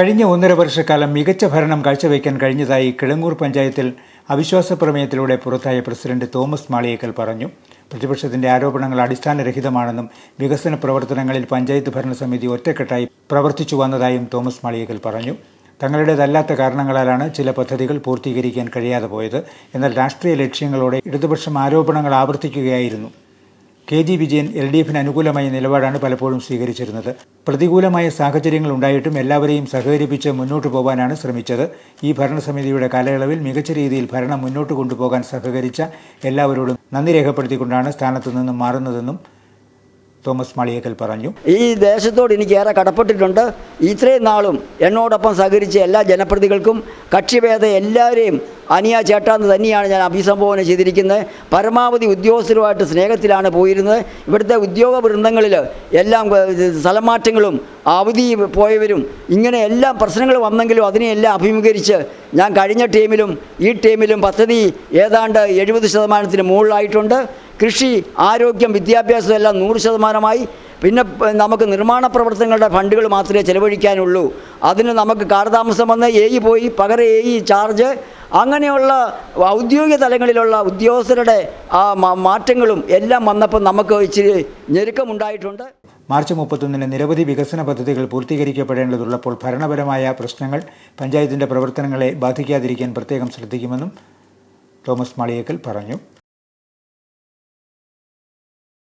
കഴിഞ്ഞ ഒന്നര വർഷക്കാലം മികച്ച ഭരണം കാഴ്ചവെക്കാൻ കഴിഞ്ഞതായി കിളങ്ങൂർ പഞ്ചായത്തിൽ അവിശ്വാസ പ്രമേയത്തിലൂടെ പുറത്തായ പ്രസിഡന്റ് തോമസ് മാളിയേക്കൽ പറഞ്ഞു. പ്രതിപക്ഷത്തിന്റെ ആരോപണങ്ങൾ അടിസ്ഥാനരഹിതമാണെന്നും വികസന പ്രവർത്തനങ്ങളിൽ പഞ്ചായത്ത് ഭരണസമിതി ഒറ്റക്കെട്ടായി പ്രവർത്തിച്ചു വന്നതായും തോമസ് മാളിയേക്കൽ പറഞ്ഞു. തങ്ങളുടേതല്ലാത്ത കാരണങ്ങളാലാണ് ചില പദ്ധതികൾ പൂർത്തീകരിക്കാൻ കഴിയാതെ പോയത്. എന്നാൽ രാഷ്ട്രീയ ലക്ഷ്യങ്ങളോടെ ഇടതുപക്ഷം ആരോപണങ്ങൾ ആവർത്തിക്കുകയായിരുന്നു. K G Vijayan L D എഫിന് അനുകൂലമായ നിലപാടാണ് പലപ്പോഴും സ്വീകരിച്ചിരുന്നത്. പ്രതികൂലമായ സാഹചര്യങ്ങൾ ഉണ്ടായിട്ടും എല്ലാവരെയും സഹകരിപ്പിച്ച് മുന്നോട്ട് പോകാനാണ് ശ്രമിച്ചത്. ഈ ഭരണസമിതിയുടെ കാലയളവിൽ മികച്ച രീതിയിൽ ഭരണം മുന്നോട്ട് കൊണ്ടുപോകാൻ സഹകരിച്ച എല്ലാവരോടും നന്ദി രേഖപ്പെടുത്തിക്കൊണ്ടാണ് സ്ഥാനത്തു നിന്നും മാറുന്നതെന്നും തോമസ് മാളിയേക്കൽ പറഞ്ഞു. ഈ ദേശത്തോട് എനിക്ക് ഏറെ കടപ്പെട്ടിട്ടുണ്ട്. ഇത്രയും നാളും എന്നോടൊപ്പം സഹകരിച്ച എല്ലാ ജനപ്രതികൾക്കും കക്ഷിഭേദ എല്ലാവരെയും അനിയ ചേട്ടാന്ന് തന്നെയാണ് ഞാൻ അഭിസംബോധന ചെയ്തിരിക്കുന്നത്. പരമാവധി ഉദ്യോഗസ്ഥരുമായിട്ട് സ്നേഹത്തിലാണ് പോയിരുന്നത്. ഇവിടുത്തെ ഉദ്യോഗ വൃന്ദങ്ങളിൽ എല്ലാം സ്ഥലമാറ്റങ്ങളും അവധി പോയവരും ഇങ്ങനെ എല്ലാ പ്രശ്നങ്ങൾ വന്നെങ്കിലും അതിനെയെല്ലാം അഭിമുഖീകരിച്ച് ഞാൻ കഴിഞ്ഞ ടീമിലും ഈ ടീമിലും പദ്ധതി ഏതാണ്ട് എഴുപത് ശതമാനത്തിന് മുകളിലായിട്ടുണ്ട്. കൃഷി ആരോഗ്യം വിദ്യാഭ്യാസം എല്ലാം നൂറ് ശതമാനമായി. പിന്നെ നമുക്ക് നിർമ്മാണ പ്രവർത്തനങ്ങളുടെ ഫണ്ടുകൾ മാത്രമേ ചെലവഴിക്കാനുള്ളൂ. അതിന് നമുക്ക് കാലതാമസം വന്ന് എ പോയി പകരം എ ചാർജ് അങ്ങനെയുള്ള ഔദ്യോഗിക തലങ്ങളിലുള്ള ഉദ്യോഗസ്ഥരുടെ ആ മാറ്റങ്ങളും എല്ലാം വന്നപ്പോൾ നമുക്ക് ഇച്ചിരി ഞെരുക്കമുണ്ടായിട്ടുണ്ട്. മാർച്ച് മുപ്പത്തൊന്നിന് നിരവധി വികസന പദ്ധതികൾ പൂർത്തീകരിക്കപ്പെടേണ്ടതുള്ളപ്പോൾ ഭരണപരമായ പ്രശ്നങ്ങൾ പഞ്ചായത്തിന്റെ പ്രവർത്തനങ്ങളെ ബാധിക്കാതിരിക്കാൻ പ്രത്യേകം ശ്രദ്ധിക്കുമെന്നും തോമസ് മാളിയേക്കൽ പറഞ്ഞു.